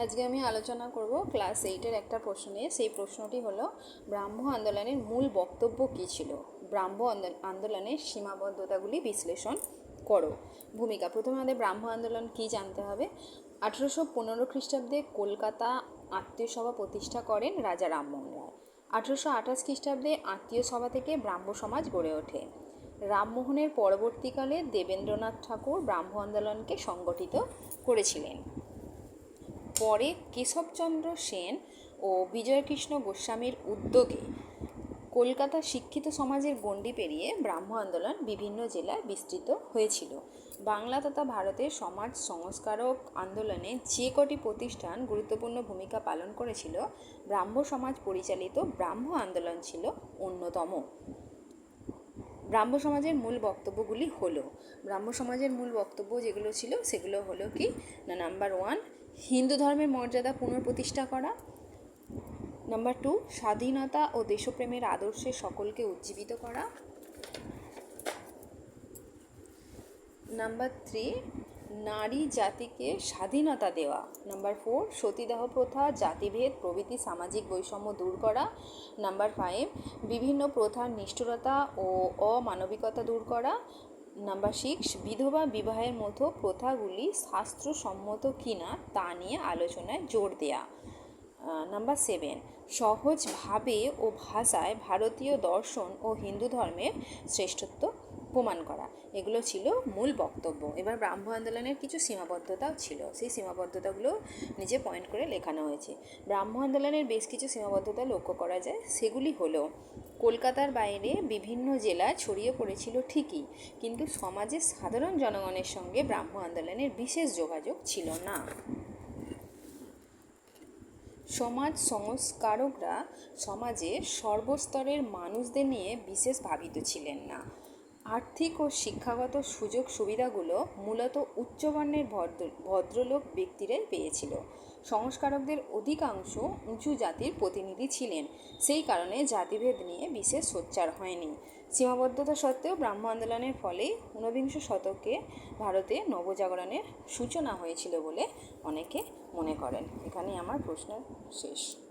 আজকে আমি আলোচনা করব ক্লাস এইটের একটা প্রশ্ন নিয়ে। সেই প্রশ্নটি হলো, ব্রাহ্ম আন্দোলনের মূল বক্তব্য কী ছিল? ব্রাহ্ম আন্দোল- আন্দোলনের সীমাবদ্ধতাগুলি বিশ্লেষণ করো। ভূমিকা, প্রথমে আমাদের ব্রাহ্ম আন্দোলন কী জানতে হবে? আঠেরোশো পনেরো খ্রিস্টাব্দে কলকাতা আত্মীয় সভা প্রতিষ্ঠা করেন রাজা রামমোহন রায়। আঠেরোশো আঠাশ খ্রিস্টাব্দে আত্মীয় সভা থেকে ব্রাহ্ম সমাজ গড়ে ওঠে। রামমোহনের পরবর্তীকালে দেবেন্দ্রনাথ ঠাকুর ব্রাহ্ম আন্দোলনকে সংগঠিত করেছিলেন। পরে কেশবচন্দ্র সেন ও বিজয়কৃষ্ণ গোস্বামীর উদ্যোগে কলকাতা শিক্ষিত সমাজের গণ্ডি পেরিয়ে ব্রাহ্ম আন্দোলন বিভিন্ন জেলায় বিস্তৃত হয়েছিল। বাংলা তথা ভারতের সমাজ সংস্কারক আন্দোলনে যে কটি প্রতিষ্ঠান গুরুত্বপূর্ণ ভূমিকা পালন করেছিল, ব্রাহ্ম সমাজ পরিচালিত ব্রাহ্ম আন্দোলন ছিল অন্যতম। ব্রাহ্ম সমাজের মূল বক্তব্যগুলি হলো, ব্রাহ্ম সমাজের মূল বক্তব্য যেগুলো ছিল সেগুলো হলো কি, না নাম্বার ওয়ান হিন্দু ধর্মের মর্যাদা পুনঃপ্রতিষ্ঠা করা নাম্বার টু স্বাধীনতা ও দেশপ্রেমের আদর্শে সকলকে উজ্জীবিত করা নাম্বার থ্রি নারী জাতিকে স্বাধীনতা দেওয়া। নাম্বার ফোর সতীদাহ প্রথা, জাতিভেদ, প্রভৃতি সামাজিক বৈষম্য দূর করা। নাম্বার ফাইভ বিভিন্ন প্রথার নিষ্ঠুরতা ও অমানবিকতা দূর করা। নাম্বার সিক্স বিধবা বিবাহের মতো প্রথাগুলি শাস্ত্রসম্মত কিনা তা নিয়ে আলোচনায় জোর দেয়া। নাম্বার সেভেন সহজভাবে ও ভাষায় ভারতীয় দর্শন ও হিন্দু ধর্মের শ্রেষ্ঠত্ব প্রমাণ করা। এগুলো ছিল মূল বক্তব্য। এবার ব্রাহ্ম আন্দোলনের কিছু সীমাবদ্ধতাও ছিল। সেই সীমাবদ্ধতাগুলো নিজে পয়েন্ট করে লেখানো হয়েছে। ব্রাহ্ম আন্দোলনের বেশ কিছু সীমাবদ্ধতা লক্ষ্য করা যায়। সেগুলি হলো, কলকাতার বাইরে বিভিন্ন জেলায় ছড়িয়ে পড়েছিল ঠিকই, কিন্তু সমাজের সাধারণ জনগণের সঙ্গে ব্রাহ্ম আন্দোলনের বিশেষ যোগাযোগ ছিল না। সমাজ সংস্কারকরা সমাজে সর্বস্তরের মানুষদের নিয়ে বিশেষ ভাবিত ছিলেন না। আর্থিক ও শিক্ষাগত সুযোগ সুবিধাগুলো মূলত উচ্চবর্ণের ভদ্র, ভদ্রলোক ব্যক্তিরাই পেয়েছিল। সংস্কারকদের অধিকাংশ উঁচু জাতির প্রতিনিধি ছিলেন। সেই কারণে জাতিভেদ নিয়ে বিশেষ সোচ্চার হয়নি। সীমাবদ্ধতা সত্ত্বেও ব্রাহ্ম আন্দোলনের ফলে ঊনবিংশ শতকে ভারতে নবজাগরণের সূচনা হয়েছিল বলে অনেকে মনে করেন। এখানেই আমার প্রশ্ন শেষ।